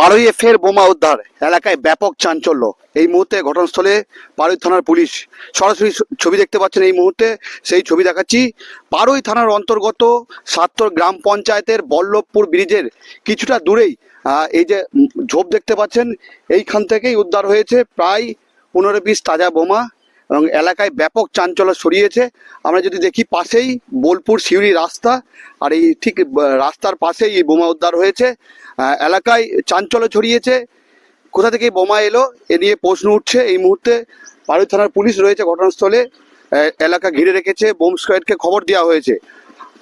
পাড়ুইয়ে ফের বোমা উদ্ধার। এলাকায় ব্যাপক চাঞ্চল্য। এই মুহূর্তে ঘটনাস্থলে পাড়ুই থানার পুলিশ। সরাসরি ছবি দেখতে পাচ্ছেন এই মুহূর্তে। সেই ছবি দেখাচ্ছি। পাড়ুই থানার অন্তর্গত সাত্তর গ্রাম পঞ্চায়েতের বল্লভপুর ব্রিজের কিছুটা দূরেই এই যে ঝোপ দেখতে পাচ্ছেন, এইখান থেকেই উদ্ধার হয়েছে প্রায় পনেরো পিস তাজা বোমা। এবং এলাকায় ব্যাপক চাঞ্চল্য ছড়িয়েছে। আমরা যদি দেখি পাশেই বোলপুর সিউড়ি রাস্তা, আর এই ঠিক রাস্তার পাশেই এই বোমা উদ্ধার হয়েছে। এলাকায় চাঞ্চল্য ছড়িয়েছে। কোথা থেকে বোমা এলো, এ নিয়ে প্রশ্ন উঠছে। এই মুহূর্তে পাড়ুই থানার পুলিশ রয়েছে ঘটনাস্থলে। এলাকা ঘিরে রেখেছে, বোম স্কোয়াডকে খবর দেওয়া হয়েছে।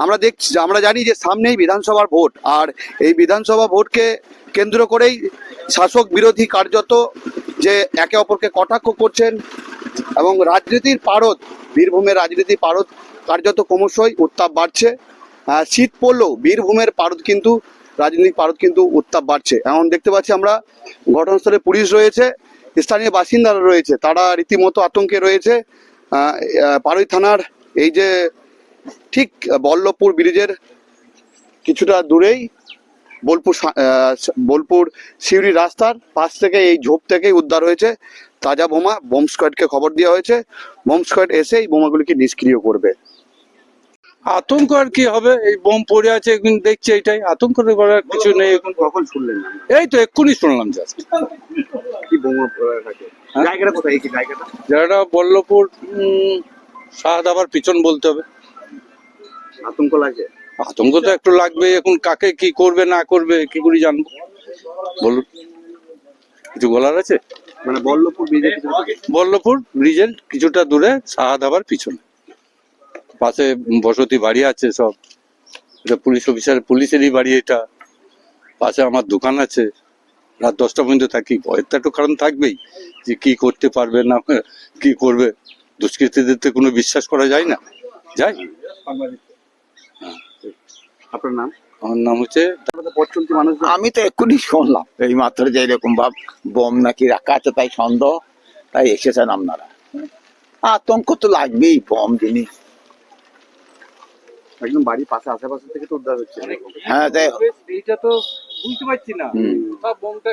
আমরা দেখছি, আমরা জানি যে সামনেই বিধানসভার ভোট, আর এই বিধানসভা ভোটকে কেন্দ্র করেই শাসক বিরোধী কার্যত যে একে অপরকে কটাক্ষ করছেন এবং রাজনীতির পারদ, বীরভূমের রাজনীতির পারদ কার্যত ক্রমশই উত্তাপ বাড়ছে। শীত পড়লেও বীরভূমের পারদ কিন্তু, রাজনৈতিক পারদ কিন্তু উত্তাপ বাড়ছে। এমন দেখতে পাচ্ছি আমরা, ঘটনাস্থলে পুলিশ রয়েছে, স্থানীয় বাসিন্দারা রয়েছে, তারা রীতিমতো আতঙ্কে রয়েছে। পাড়ুই থানার এই যে ঠিক বল্লভপুর ব্রিজের কিছুটা দূরেই বোলপুর সা- বোলপুর সিউড়ি রাস্তার পাশ থেকে এই ঝোপ থেকেই উদ্ধার হয়েছে তাজা বোমা বোম স্কোয়াডকে খবর দেওয়া হয়েছে। বোম স্কোয়াড এসে এই বোমাগুলিকে নিষ্ক্রিয় করবে। আতঙ্ক আর কি হবে? এই বোম পড়ে আছে এখন দেখছি এইটাই আতঙ্ক করার কিছু নেই এখন। কখন শুনলেন? এই তো এক্ষুনি শুনলাম জাস্ট কি বোমা থাকে? হ্যাঁ? জায়গাটা কোথায়? এই কি জায়গাটা? যারা বল্লভপুর উম, শাহাদাবার পিছন বলতে হবে। আতঙ্ক লাগে? আতঙ্ক তো একটু লাগবে এখন কাকে কি করবে না করবে কি করে জানব? বলুন। কিছু বলার আছে? মানে বল্লভপুর বল্লভপুর ব্রিজের কিছুটা দূরে শাহাদাবার পিছনে। পাশে বসতি বাড়ি আছে সব। এটা পুলিশ অফিসার পুলিশেরই বাড়ি এটা। পাশে আমার দোকান আছে। রাত দশটা পর্যন্ত থাকি। ভয়ের তো একটু কারণ থাকবেই যে কি করতে পারবে না কি করবে। দুষ্কৃতীদের তো কোনো বিশ্বাস করা যায় না। যায়? আপনার নাম? আমার নাম হচ্ছে পটচলতি মানুষ আমি তো এক্ষুনি শুনলাম এই মাত্র যে এরকম ভাব বোম নাকি রাখা আছে তাই সন্দেহ তাই এসেছেন আপনারা। আতঙ্ক তো লাগবেই বোম জিনিস। একদম বাড়ির পাশে আশেপাশে থেকে তো উদ্ধার হচ্ছে। হ্যাঁ তাই এইটা তো বুঝতে পারছি না। বোমটা